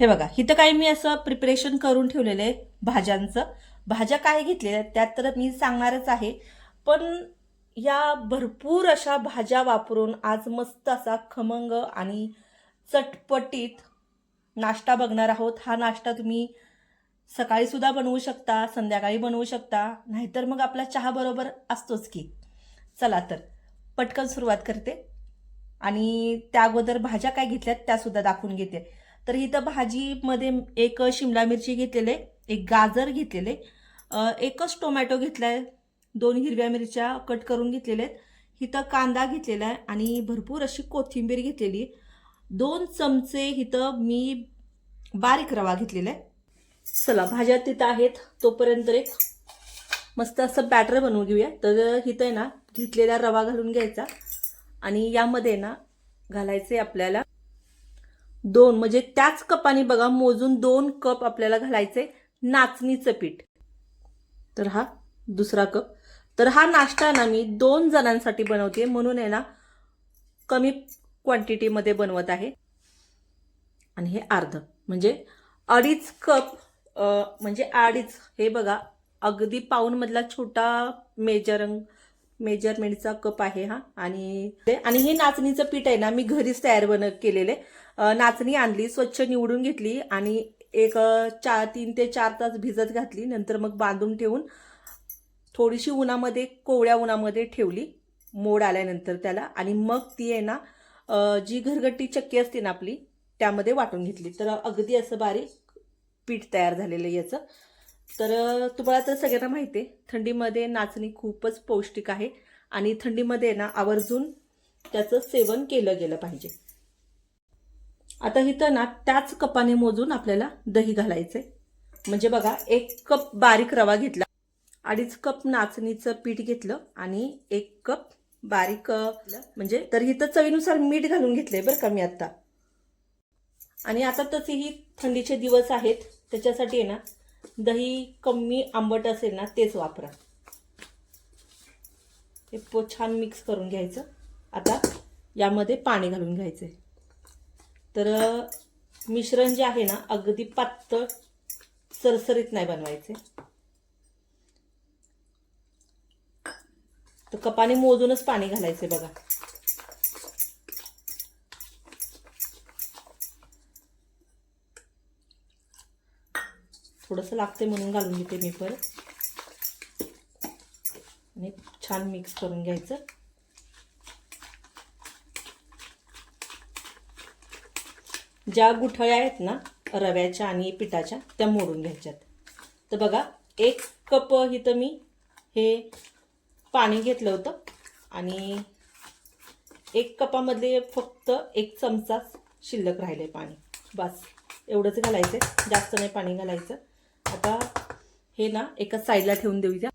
हे बघा इथं काही मी असं प्रिपरेशन करून ठेवलेलं आहे भाज्यांचं. भाज्या काय घेतलेल्या आहेत त्यात तर मी सांगणारच आहे. पण या भरपूर अशा भाज्या वापरून आज मस्त असा खमंग आणि चटपटीत नाश्ता बघणार आहोत. हा नाश्ता तुम्ही सकाळीसुद्धा बनवू शकता संध्याकाळी बनवू शकता. नाहीतर मग आपला चहा बरोबर असतोच की. चला तर पटकन सुरुवात करते. आणि त्या अगोदर भाज्या काय घेतल्यात त्यासुद्धा दाखवून घेते. तर इथं भाजीमध्ये एक शिमला मिरची घेतलेले एक गाजर घेतलेले एकच टोमॅटो घेतला आहे दोन हिरव्या मिरच्या कट करून घेतलेल्या आहेत. इथं कांदा घेतलेला आहे आणि भरपूर अशी कोथिंबीर घेतलेली आहे. दोन चमचे इथं मी बारीक रवा घेतलेला आहे. चला भाज्या तिथं आहेत तोपर्यंत एक मस्त असं बॅटर बनवून घेऊया. तर इथं आहे ना घेतलेला रवा घालून घ्यायचा. आणि यामध्ये ना घालायचे आपल्याला दोन म्हणजे त्याच कपाने बघा मोजून दोन कप आपल्याला घालायचे नाचणीचं पीठ. तर हा दुसरा कप. तर हा नाश्ता ना मी दोन जणांसाठी बनवते म्हणून आहे ना कमी क्वांटिटीमध्ये बनवत आहे. आणि हे अर्ध म्हणजे अडीच कप म्हणजे अडीच हे बघा अगदी पाऊनमधला छोटा मेजरंग मेजरमेंटचा कप आहे हा. आणि आणि हे नाचणीचं पीठ आहे ना मी घरीच तयार बन केलेले. नाचणी आणली स्वच्छ निवडून घेतली आणि एक चार तीन ते चार तास भिजत घातली. नंतर मग बांधून ठेवून थोडीशी उन्हामध्ये कोवळ्या उन्हामध्ये ठेवली. मोड आल्यानंतर त्याला. आणि मग ती आहे ना जी घरगट्टी चक्की असते ना आपली त्यामध्ये वाटून घेतली. तर अगदी असं बारीक पीठ तयार झालेलं आहे याचं. तर तुम्हाला तर सगळ्यांना माहिती आहे थंडीमध्ये नाचणी खूपच पौष्टिक आहे आणि थंडीमध्ये ना आवर्जून त्याचं सेवन केलं गेलं पाहिजे. आता इथं ना त्याच कपाने मोजून आपल्याला दही घालायचे म्हणजे बघा एक कप बारीक रवा घेतला अडीच कप नाचणीचं पीठ घेतलं आणि एक कप बारीक म्हणजे तर इथं चवीनुसार मीठ घालून घेतलंय बरं का मी आता आणि आता तसेही थंडीचे दिवस आहेत त्याच्यासाठी आहे ना दही कमी आंबट असेल ना तेच वापरा. हे पो छान मिक्स करून घ्यायचं. आता यामध्ये पाणी घालून घ्यायचं तर मिश्रण जे आहे ना अगदी पातळ सरसरीत नाही बनवायचे. तर कपाने मोजूनच पाणी घालायचे बघा. थोडंसं लागते म्हणून घालून घेते मी परत आणि छान मिक्स करून घ्यायचं. ज्या गुठळ्या आहेत ना रव्याच्या आणि पिठाच्या त्या मोडून घ्यायच्यात. तर बघा एक कप इथं मी हे पाणी घेतलं होतं. आणि एक कपामधले फक्त एक चमचा शिल्लक राहिले पाणी. बस एवढंच घालायचं जास्त नाही पाणी घालायचं. आता हे ना एका साईडला ठेवून देऊया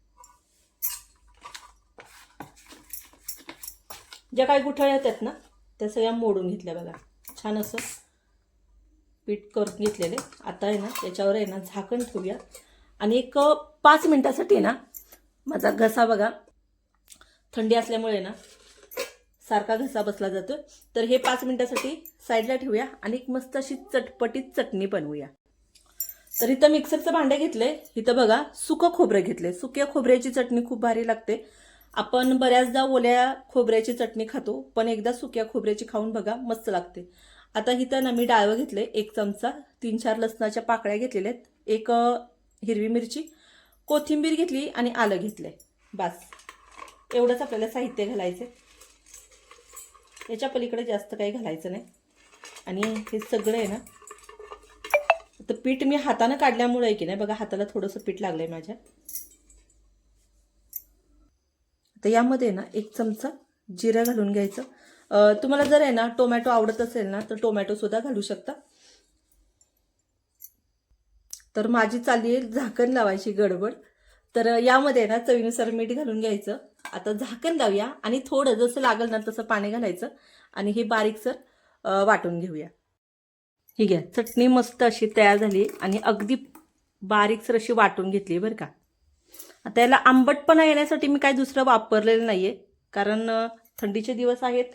ज्या काही गुठळ्या येतात ना त्या सगळ्या मोडून घेतल्या बघा. छान असं पीठ करून घेतलेले. आता आहे ना त्याच्यावर आहे ना झाकण ठेवूया. आणि एक पाच मिनिटासाठी आहे ना माझा घसा बघा थंडी असल्यामुळे ना सारखा घसा बसला जातो तर हे पाच मिनिटासाठी साईडला ठेवूया आणि एक मस्त अशी चटपटीत चटणी बनवूया. तर इथं मिक्सरचं भांडे घेतले इथं बघा सुकं खोबरे घेतले सुक्या खोबऱ्याची चटणी खूप भारी लागते. आपण बऱ्याचदा ओल्या खोबऱ्याची चटणी खातो पण एकदा सुक्या खोबऱ्याची खाऊन बघा मस्त लागते. आता इथं ना मी डाळवं घेतले एक चमचा. तीन चार लसणाच्या पाकळ्या घेतलेल्या आहेत. एक हिरवी मिरची कोथिंबीर घेतली आणि आलं घेतलंय. बास. एवढंच आपल्याला साहित्य घालायचं याच्या पलीकडे जास्त काही घालायचं नाही. आणि हे सगळं आहे ना तर पीठ मी हातानं काढल्यामुळे आहे की नाही? बघा हाताला थोडंसं पीठ लागलं आहे माझ्या. तर यामध्ये ना एक चमचा जिरं घालून घ्यायचं. तुम्हाला जर आहे ना टोमॅटो आवडत असेल ना तर टोमॅटोसुद्धा घालू शकता. तर माझी चालली आहे झाकण लावायची गडबड. तर यामध्ये ना चवीनुसार मीठ घालून घ्यायचं. आता झाकण लावूया आणि थोडं जसं लागेल ना तसं पाणी घालायचं. आणि हे बारीकसर वाटून घेऊया. ही घ्या चटणी मस्त अशी तयार झाली आणि अगदी बारीकसर अशी वाटून घेतली बरं का. आता याला आंबटपणा येण्यासाठी मी काय दुसरं वापरलेलं नाही आहे कारण थंडीचे दिवस आहेत.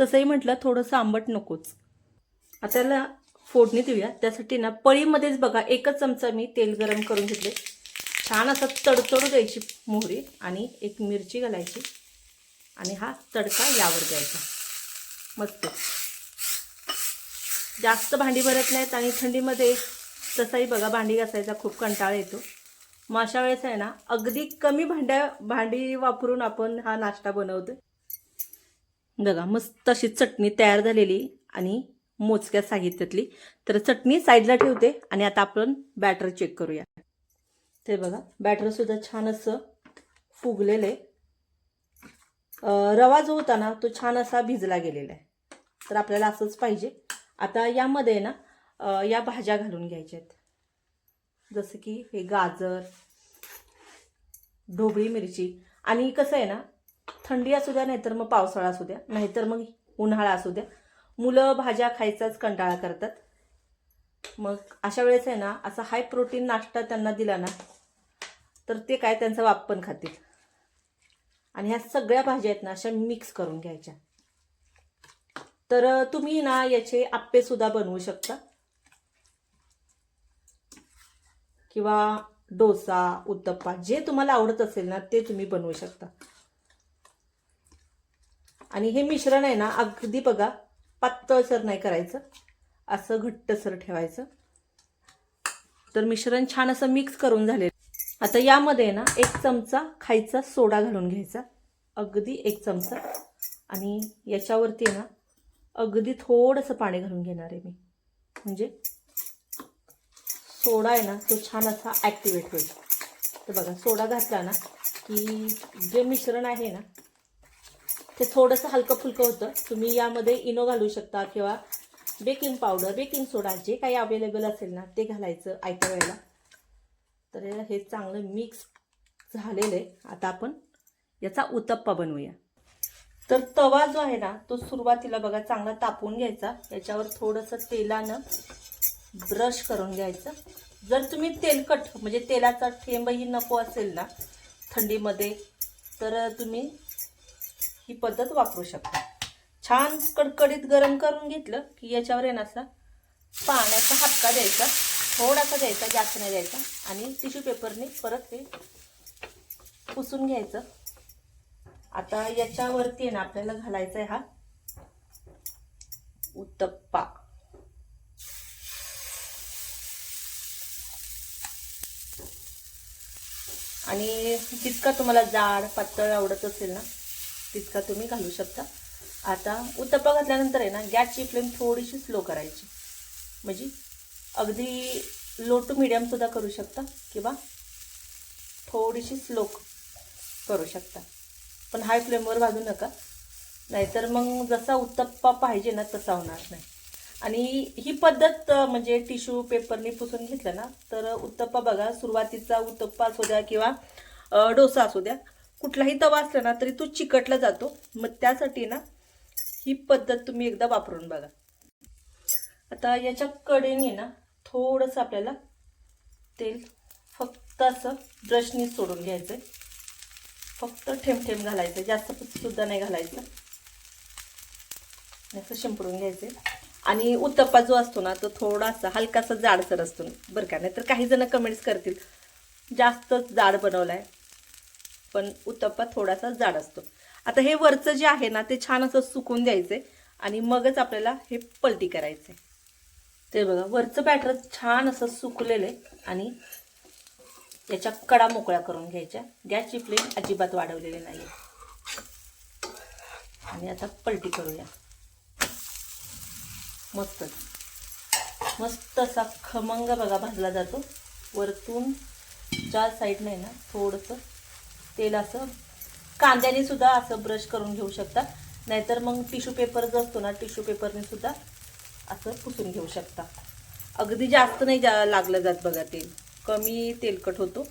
तसंही म्हटलं थोडंसं आंबट नकोच. आता याला फोडणी देऊया. त्यासाठी ना पळीमध्येच बघा एकच चमचा मी तेल गरम करून घेतले. छान असं तडतडू द्यायची मोहरी आणि एक मिरची घालायची. आणि हा तडका यावर द्यायचा. मस्त. जास्त भांडी भरत नाहीत आणि थंडीमध्ये तसाही बघा भांडी घासायचा खूप कंटाळा येतो. मग अशा वेळेस आहे ना अगदी कमी भांड्या भांडी वापरून आपण हा नाश्ता बनवतो बघा मस्त अशी चटणी तयार झालेली आणि मोजक्या साहित्यातली. तर चटणी साईडला ठेवते आणि आता आपण बॅटर चेक करूया. ते बघा बॅटरसुद्धा छान असं फुगलेलं आहे. रवा जो होता ना तो छान असा भिजला गेलेला आहे. तर आपल्याला असंच पाहिजे. आता यामध्ये ना या भाज्या घालून घ्यायच्या आहेत. जसं की हे गाजर ढोबळी मिरची आणि कसं आहे ना थंडी असू द्या नाहीतर मग पावसाळा असू द्या नाहीतर मग उन्हाळा असू द्या. मुलं भाज्या खायचाच कंटाळा करतात. मग अशा वेळेस आहे ना असा हाय प्रोटीन नाश्ता त्यांना दिला ना तर ते काय त्यांचा वाप पण खातील. आणि ह्या सगळ्या भाज्या आहेत ना अशा मिक्स करून घ्यायच्या. तर तुम्ही ना याचे आप्पे सुद्धा बनवू शकता. किंवा डोसा उत्तप्पा जे तुम्हाला आवडत असेल ना ते तुम्ही बनवू शकता. आणि हे मिश्रण आहे ना अगदी बघा पातळसर नाही करायचं. असं घट्टसर ठेवायचं. तर मिश्रण छान असं मिक्स करून झाले आता यामध्ये ना एक चमचा खायचा सोडा घालून घ्यायचा. अगदी एक चमचा. आणि याच्यावरती ना अगदी थोडंसं पाणी घालून घेणार आहे मी. म्हणजे सोडा आहे ना तो छान असा ॲक्टिवेट होईल. तर बघा सोडा घातला ना की जे मिश्रण आहे ना ते थोडंसं हलकं फुलकं होतं. तुम्ही यामध्ये इनो घालू शकता किंवा बेकिंग पावडर बेकिंग सोडा जे काही अवेलेबल असेल ना ते घालायचं आयत्या वेळेला. तर हे चांगलं मिक्स झालेलं आहे. आता आपण याचा उत्तप्पा बनवूया. तर तवा जो आहे ना तो सुरुवातीला बघा चांगला तापवून घ्यायचा. याच्यावर थोडंसं तेलानं ब्रश करून घ्यायचं. जर तुम्ही तेलकट म्हणजे तेलाचा थेंबही नको असेल ना थंडीमध्ये तर तुम्ही ही पद्धत वापरू शकता. छान कडकडीत गरम करून घेतलं की याच्यावर आहे असा पाण्याचा हपका द्यायचा थोडासा द्यायचा जास्त नाही द्यायचा. आणि टिश्यू पेपरने परत हे पुसून घ्यायचं. आता याच्यावरती आहे ना आपल्याला घालायचा आहे हा. उत्तप्पा. आणि जितका तुम्हाला जाड पातळ आवडत असेल ना तितका तुम्ही घालू शकता. आता उत्तप्पा घातल्यानंतर आहे ना गॅसची फ्लेम थोडीशी स्लो करायची. म्हणजे अगदी लो टू मिडियमसुद्धा करू शकता किंवा थोडीशी स्लो करू शकता. पण हाय फ्लेमवर भाजू नका. नाहीतर मग जसा उत्तप्पा पाहिजे ना तसा होणार नाही. आणि ही पद्धत म्हणजे टिश्यू पेपरने पुसून घेतलं ना तर उत्तप्पा बघा सुरुवातीचा उत्तप्पा असू द्या किंवा डोसा असू द्या कुठलाही तवा असला ना तरी तो चिकटला जातो. मग त्यासाठी ना ही पद्धत तुम्ही एकदा वापरून बघा. आता याच्या कडेने ना थोडंसं आपल्याला तेल फक्त असं ब्रशनी सोडून घ्यायचं आहे फक्त ठेम ठेम घालायचं. जास्त सुद्धा नाही घालायचं. असं शिंपडून घ्यायचे. आणि उत्तप्पा जो असतो ना तो थोडासा हलकासा जाडसर असतो. बरं का? नाही तर काही जण कमेंट्स करतील जास्तच जाड बनवलाय. पण उत्तप्पा थोडासा जाड असतो. आता हे वरचं जे आहे ना ते छान असं सुकून द्यायचे आणि मगच आपल्याला हे पलटी करायचे. ते बघा वरचं बॅटर छान असं सुकलेलं आहे आणि याच्या कडा मोकळ्या करून घ्यायच्या. गॅसची फ्लेम अजिबात वाढवलेली नाही आणि आता पलटी करूया. मस्त. मस्त असा खमंग बघा भाजला जातो. वरतून ज्या साईडने ना थोडंसं तेल असं कांद्याने सुद्धा असं ब्रश करून घेऊ शकता. नाहीतर मग टिश्यू पेपर जो असतो ना टिश्यू पेपरने सुद्धा असं पुसून घेऊ शकता. अगदी जास्त नाही जा लागलं जात बघा तेल. कमी तेलकट होतो.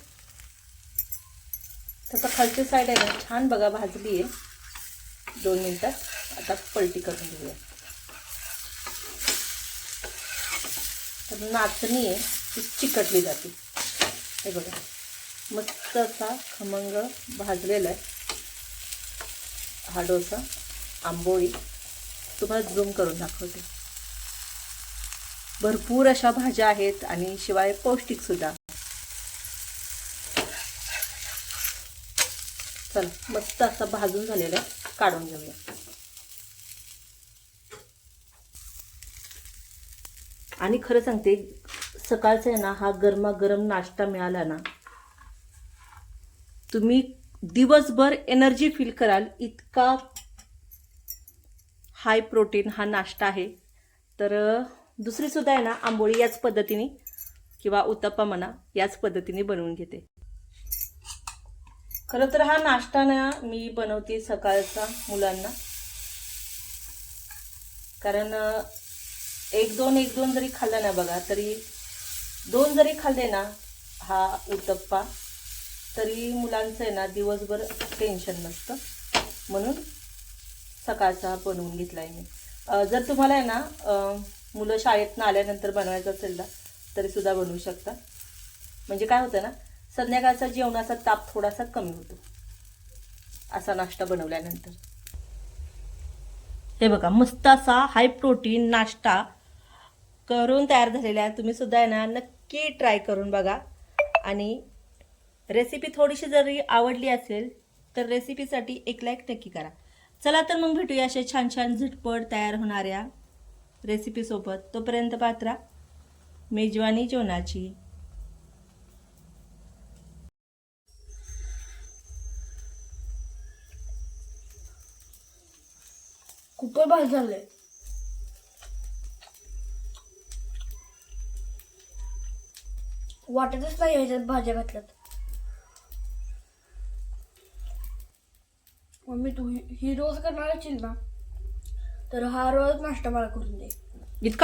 तसं खालची साईड आहे ना छान बघा भाजली आहे दोन मिनटात आता पलटी करून घेऊया. तर नाचणी आहे ती चिकटली जाते. हे बघा मस्त असा खमंग भाजलेला आहे. हा डोसा आंबोळी तुम्हाला झूम करून दाखवते. भरपूर अशा भाज्या आहेत आणि शिवाय पौष्टिक चल मस्त असा भाजून झालेलं आहे काढून घेऊया. आणि खरं सांगते सकाळचा आहे ना हा गरमागरम नाश्ता मिळाला ना तुम्ही दिवसभर एनर्जी फील कराल इतका हाय प्रोटीन हा नाश्ता आहे. तर दुसरीसुद्धा आहे ना आंबोळी याच पद्धतीने किंवा उत्तप्पा म्हणा याच पद्धतीने बनवून घेते. खरं तर हा नाश्ता ना मी बनवते सकाळचा मुलांना. कारण एक दोन एक दोन जरी खाल्ला ना बघा तरी दोन जरी खाल्ले ना हा उत्तप्पा तरी मुलांचं आहे ना दिवसभर टेन्शन नसतं. म्हणून सकाळचा बनवून घेतला आहे मी जर तुम्हाला आहे ना मुलं शाळेतनं आल्यानंतर बनवायचं असेल ना तरी सुद्धा बनवू शकता. म्हणजे काय होतं ना संध्याकाळचा जेवणाचा ताप थोडासा कमी होतो. असा नाश्ता बनवल्यानंतर. हे बघा मस्त असा हाय प्रोटीन नाश्ता करून तयार झालेला आहे. तुम्ही सुद्धा आहे ना नक्की ट्राय करून बघा. आणि रेसिपी थोडीशी जरी आवडली असेल तर रेसिपीसाठी एक लाईक नक्की करा. चला तर मग भेटूया अशा छान छान झटपट तयार होणाऱ्या रेसिपीसोबत तोपर्यंत पात्रा मेजवानी जेवणाची. खूपच भारी झालंय. वाटतच नाही ह्याच्यात भाज्या घातल्यात. मम्मी तू ही ही रोज करणार असेल ना तर हा रोज नाश्ता मला करून दे. इतका